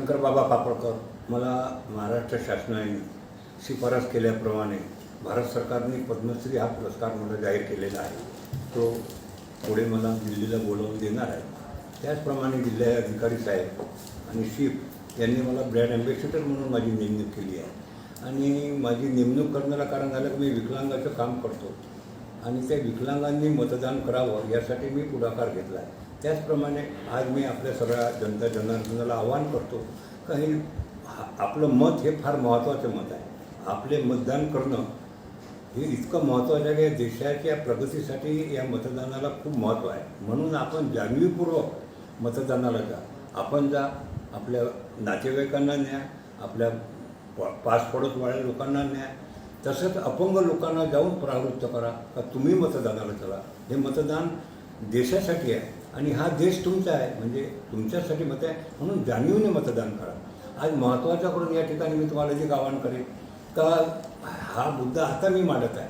शंकरबाबा पापळकर मला महाराष्ट्र शासनाने शिफारस केल्याप्रमाणे भारत सरकारने पद्मश्री हा पुरस्कार मला जाहीर केलेला आहे. तो पुढे मला दिल्लीला बोलावून देणार आहे. त्याचप्रमाणे जिल्हा अधिकारी साहेब आणि शिप यांनी मला ब्रँड अँबॅसिडर म्हणून माझी नेमणूक केली आहे. आणि माझी नेमणूक करण्याला कारण झालं की मी विकलांगाचं काम करतो. आणि त्या विकलांगांनी मतदान करावं यासाठी मी पुढाकार घेतला आहे. त्याचप्रमाणे आज मी आपल्या सगळ्या जनता जनार्दनाला आवाहन करतो का हे हा- आपलं मत हे फार महत्त्वाचं मत आहे. आपले मतदान करणं हे इतकं महत्त्वाचं आहे की देशाच्या प्रगतीसाठी या मतदानाला खूप महत्त्व आहे. म्हणून आपण जाणीवपूर्वक मतदानाला जा. आपण जा आपल्या नातेवाईकांना न्या आपल्या प- पास पडोस लोकांना न्या. तसंच अपंग लोकांना जाऊन प्रवृत्त करा का तुम्ही मतदानाला चला. हे मतदान देशासाठी आहे. आणि हा देश तुमचा आहे म्हणजे तुमच्यासाठी मत आहे म्हणून जाणीवने मतदान करा. आज महत्त्वाचा करून या ठिकाणी मी तुम्हाला जे आवाहन करेन का हा मुद्दा आता मी मांडत आहे.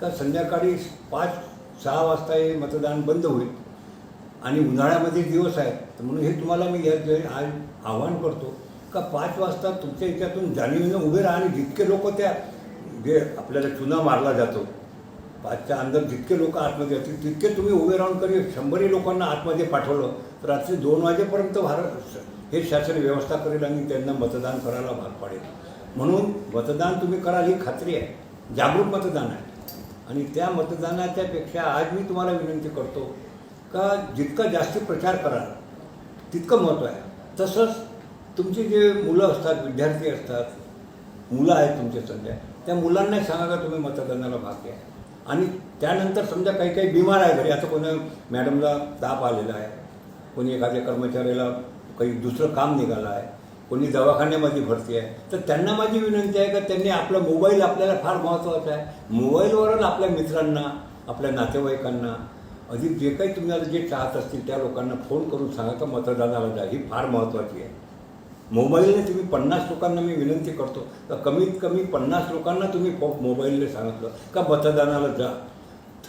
का संध्याकाळी पाच सहा वाजता हे मतदान बंद होईल आणि उन्हाळ्यामध्ये दिवस आहे तर म्हणून हे तुम्हाला मी या आज आवाहन करतो का पाच वाजता तुमच्या याच्यातून जाणीवनं उभे राहा आणि जितके लोक त्या जे आपल्याला चुना मारला जातो पाचच्या अंदर जितके लोक आतमध्ये असतील तितके तुम्ही उभे राहून कधी शंभरही लोकांना आतमध्ये पाठवलं. तर रात्री दोन वाजेपर्यंत भारत हे शासन व्यवस्था करेल आणि त्यांना मतदान करायला भाग पाडेल. म्हणून मतदान तुम्ही कराल ही खात्री आहे. जागरूक मतदान आहे. आणि त्या मतदानाच्यापेक्षा आज मी तुम्हाला विनंती करतो का जितका जास्त प्रचार कराल तितकं महत्त्व आहे. तसंच तुमचे जे मुलं असतात विद्यार्थी असतात मुलं आहेत तुमचे सध्या त्या मुलांना सांगा का तुम्ही मतदानाला भाग घ्या. आणि त्यानंतर समजा काही काही बिमार आहे घरी आता कोणी मॅडमला ताप आलेला आहे कोणी एखाद्या कर्मचाऱ्याला काही दुसरं काम निघालं आहे कोणी दवाखान्यामध्ये भरती आहे तर त्यांना माझी विनंती आहे का त्यांनी आपला मोबाईल आपल्याला फार महत्त्वाचा आहे. मोबाईलवरच आपल्या मित्रांना आपल्या नातेवाईकांना अधिक जे काही तुम्हाला जे चाहत असतील त्या लोकांना फोन करून सांगा का मतदानाला जा ही फार महत्त्वाची आहे. मोबाईलने तुम्ही पन्नास लोकांना मी विनंती करतो का कमीत कमी पन्नास लोकांना तुम्ही मोबाईलने सांगितलं का मतदानाला जा.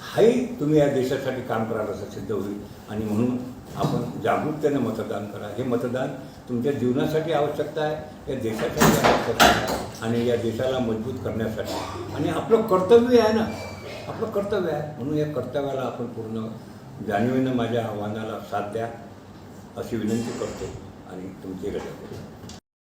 हाही तुम्ही या देशासाठी काम करायला असं सिद्ध होईल. आणि म्हणून आपण जागरूकतेने मतदान करा. हे मतदान तुमच्या जीवनासाठी आवश्यकता आहे या देशासाठी आवश्यकता आहे आणि या देशाला मजबूत करण्यासाठी. आणि आपलं कर्तव्य आहे ना आपलं कर्तव्य आहे. म्हणून या कर्तव्याला आपण पूर्ण जाणीवेनं माझ्या आव्हानाला साथ द्या अशी विनंती करतो. आणि तुमच्याकडे